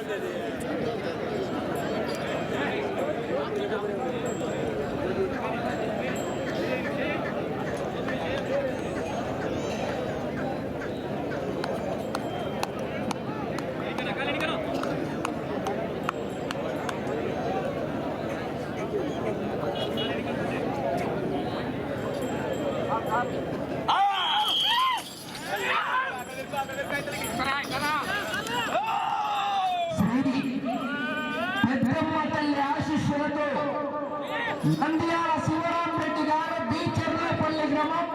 güzel dedi ya. Nandyal Sivaram Reddy గారు B Cherlapally గ్రామం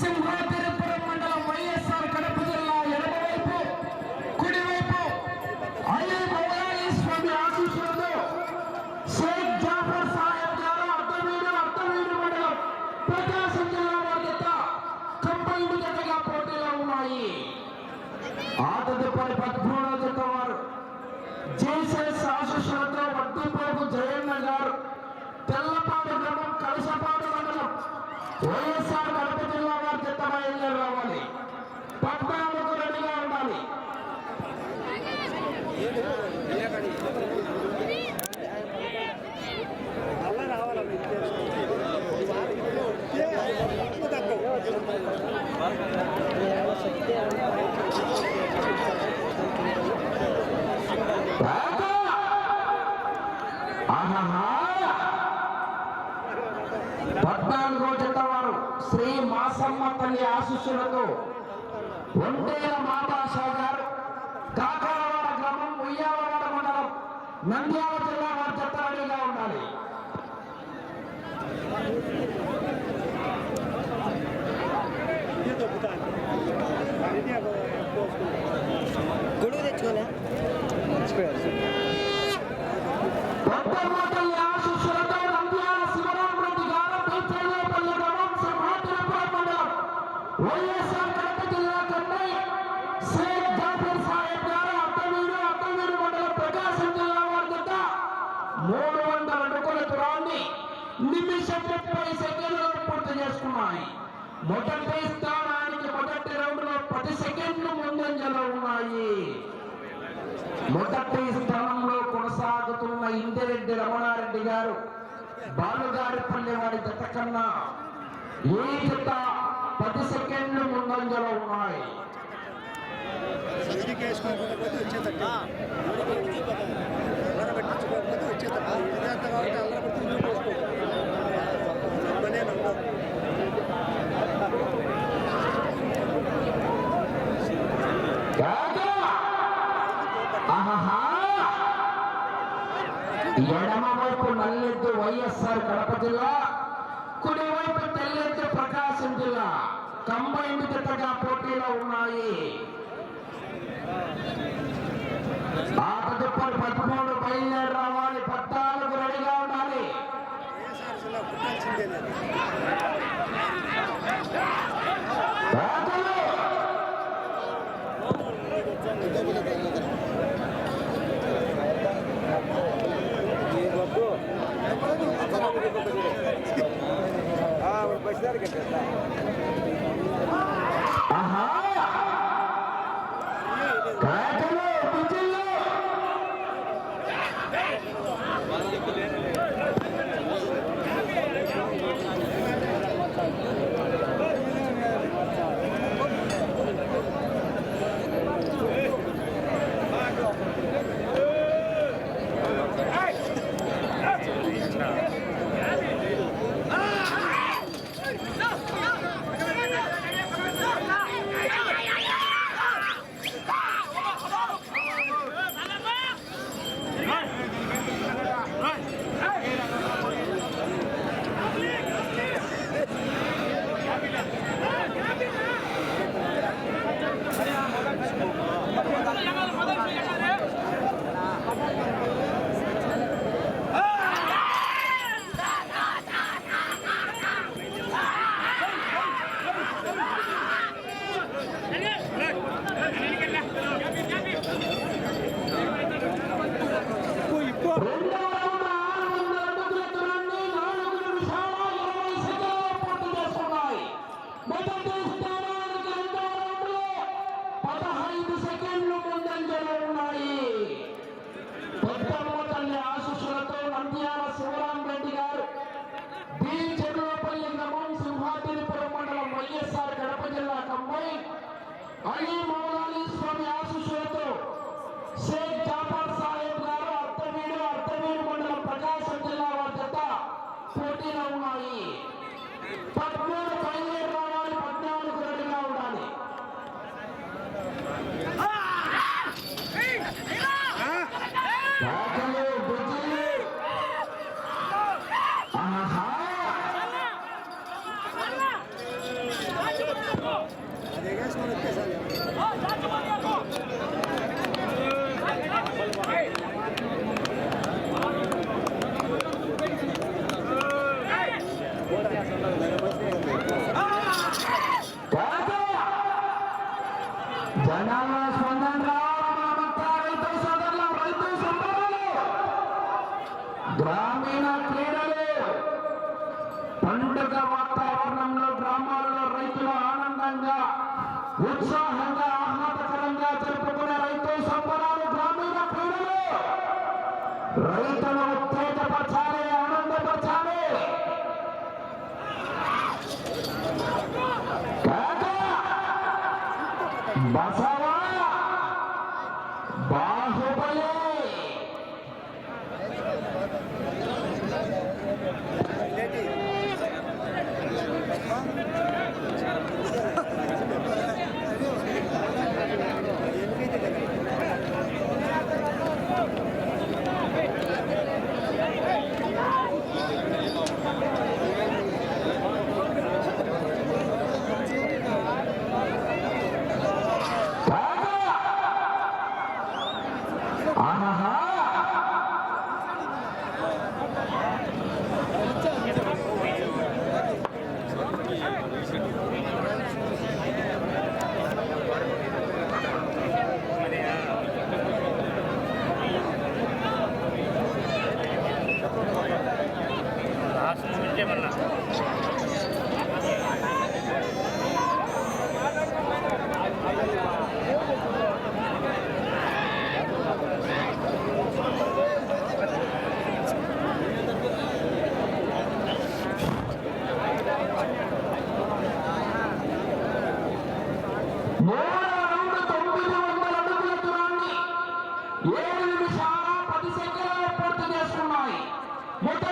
సింహాతిరిపురం మండలం వైఎస్ఆర్ కడప జిల్లా ఎడమవైపు కుడివైపు అలీ మౌలాలి స్వామి ఆశీస్సులతో షేక్ జాఫర్ సాహెబ్ గారు అర్థవీడు అర్థవీడు మండలం ప్రకాశం జిల్లా వారి యొక్క కంబైండ్ జతగా పోటీలో ఉన్నాయి ఆదదిపై పద్మూడవ జత వారు జేసెస్ ఆశీస్సులతో వైఎస్ఆర్ కడప జిల్లా వారి జత బయలుదేరి రావాలి. పట్టణాలకు రెడీగా ఉండాలి బాగా! ఆహాహా! పద్నాలుగో జత వారు శ్రీ మాసమ్మ తల్లి ఆశీస్సులతో ఒంటేల మాతాషా గారు కాకాలవాడ గ్రామం ఉయ్యాలవాడ మండలం నంద్యాల జిల్లా వారి జత రెడీగా ఉండాలి గొడుగు తెచ్చుకోలే పెద్దమ్మ తల్లి ఆశీస్సులతో నంద్యాల శివరాం రెడ్డి గారు బీచర్లపల్లి గ్రామం సింహాచలపురం మండలం వైఎస్ఆర్ కడప జిల్లా కన్నై షేక్ జాఫర్ సాహెబ్ గారు అత్తవీడు అత్తవీడు మండలం ప్రకాశం జిల్లా వారి జత మూడు వందల అడుగుల దూరాన్ని నిమిషం ముప్పై సెకండ్లలో పూర్తి చేసుకున్నాయి మొదటి స్థానానికి మొదటి రౌండ్లో పది సెకండ్లు ముందంజలో ఉన్నాయి మొదటి స్థానంలో కొనసాగుతున్న ఇందిరెడ్డి రమణారెడ్డి గారు బాలుగారిపల్లి వారి జత కన్నా ఏ జత పది సెకండ్లు ముందంజలో ఉన్నాయి? సర్జరీకి ఎడమ వైపు నల్లెద్దు వైఎస్ఆర్ కడప జిల్లా కుడివైపు తెల్లెద్దు ప్రకాశం జిల్లా. కంబైన్డ్ జతగా పోటీలో ఉన్నాయి. ఆ తదుపరి పదమూడు బయలుదేరి రావాలి. పద్నాలుగు రెడీగా ఉండాలి. ఏసారి ಬಸ್ಸಿದಾರ అయ్యా మౌలాలి స్వామి ఆశీస్సులతో షేక్ జాఫర్ సాహెబ్ గారు మండలం ప్రకాశం జిల్లా వారి పోటీలో ఉన్నాయి పదమూడు গোপালের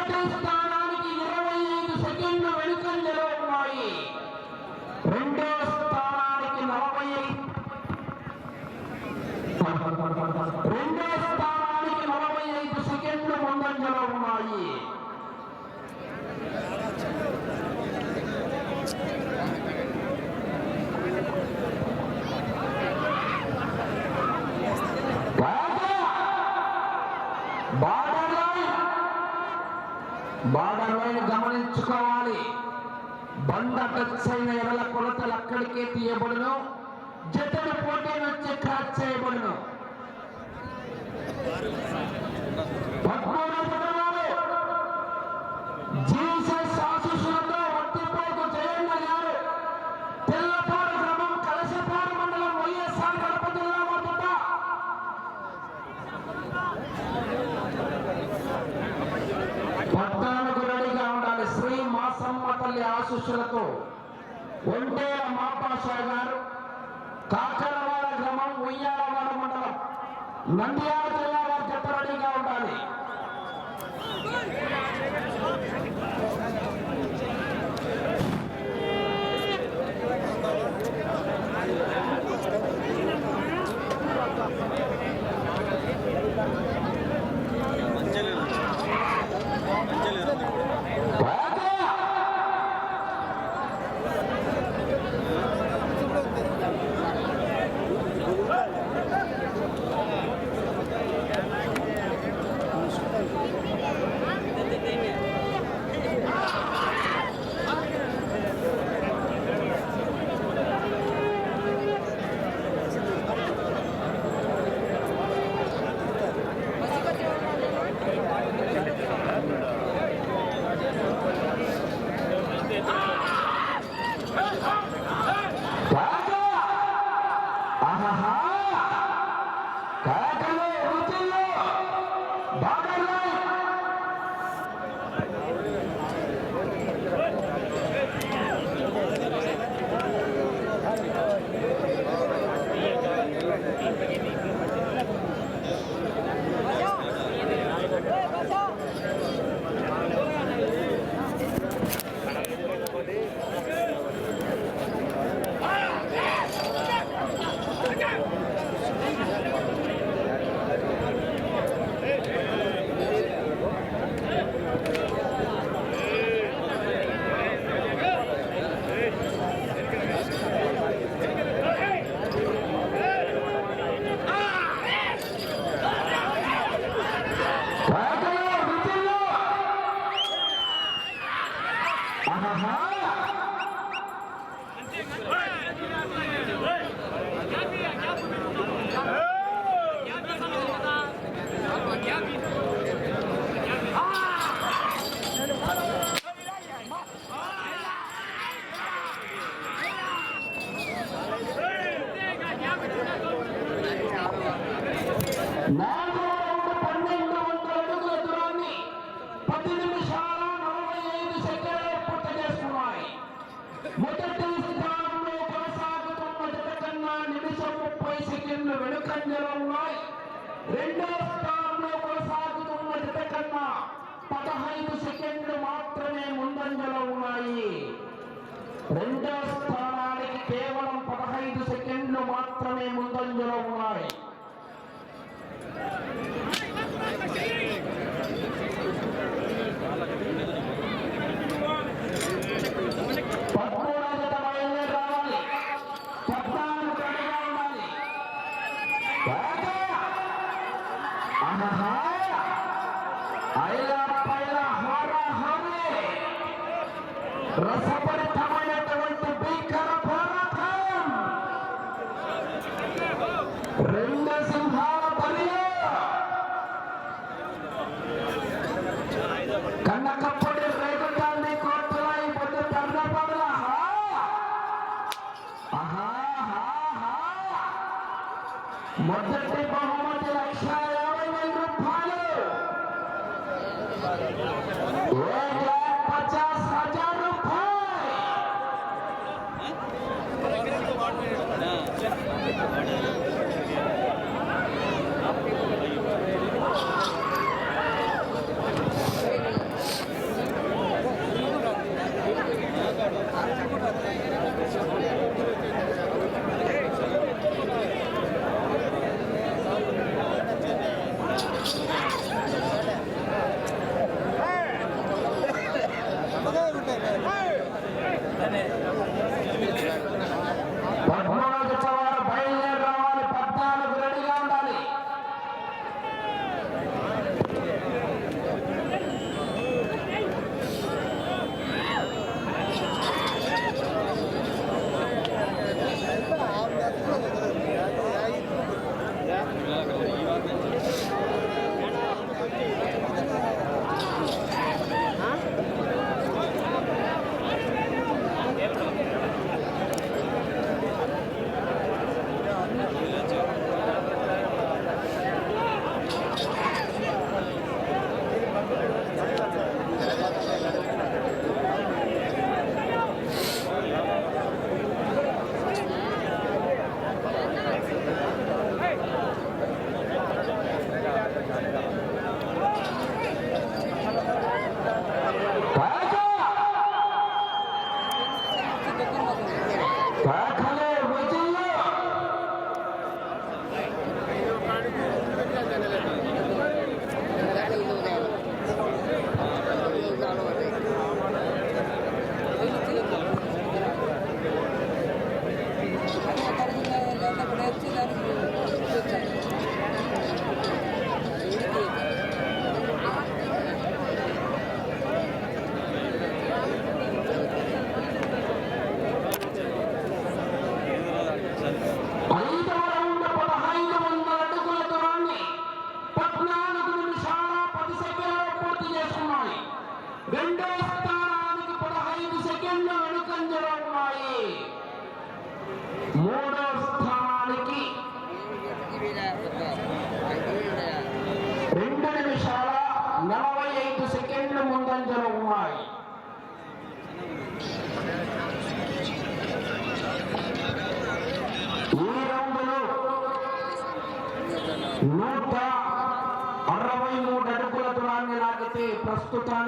మొదటి స్థానానికి ఇరవై ఐదు నలభై ఐదు సెకండ్లు ముందంజలో ఉన్నాయి. అందకొచ్చైన ఎడల కొలతలు అక్కడికే తీయబడును జతలు పోటీ నుంచి క్రాచ్ చేయబడును Yeah. Now মধ্যে বহুমতের আশায় আমাদের রূপ ভালো এক লাখ পঞ্চাশ হাজার রূপ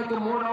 நாளைக்கு மூணு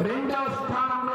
రెండవ స్థానంలో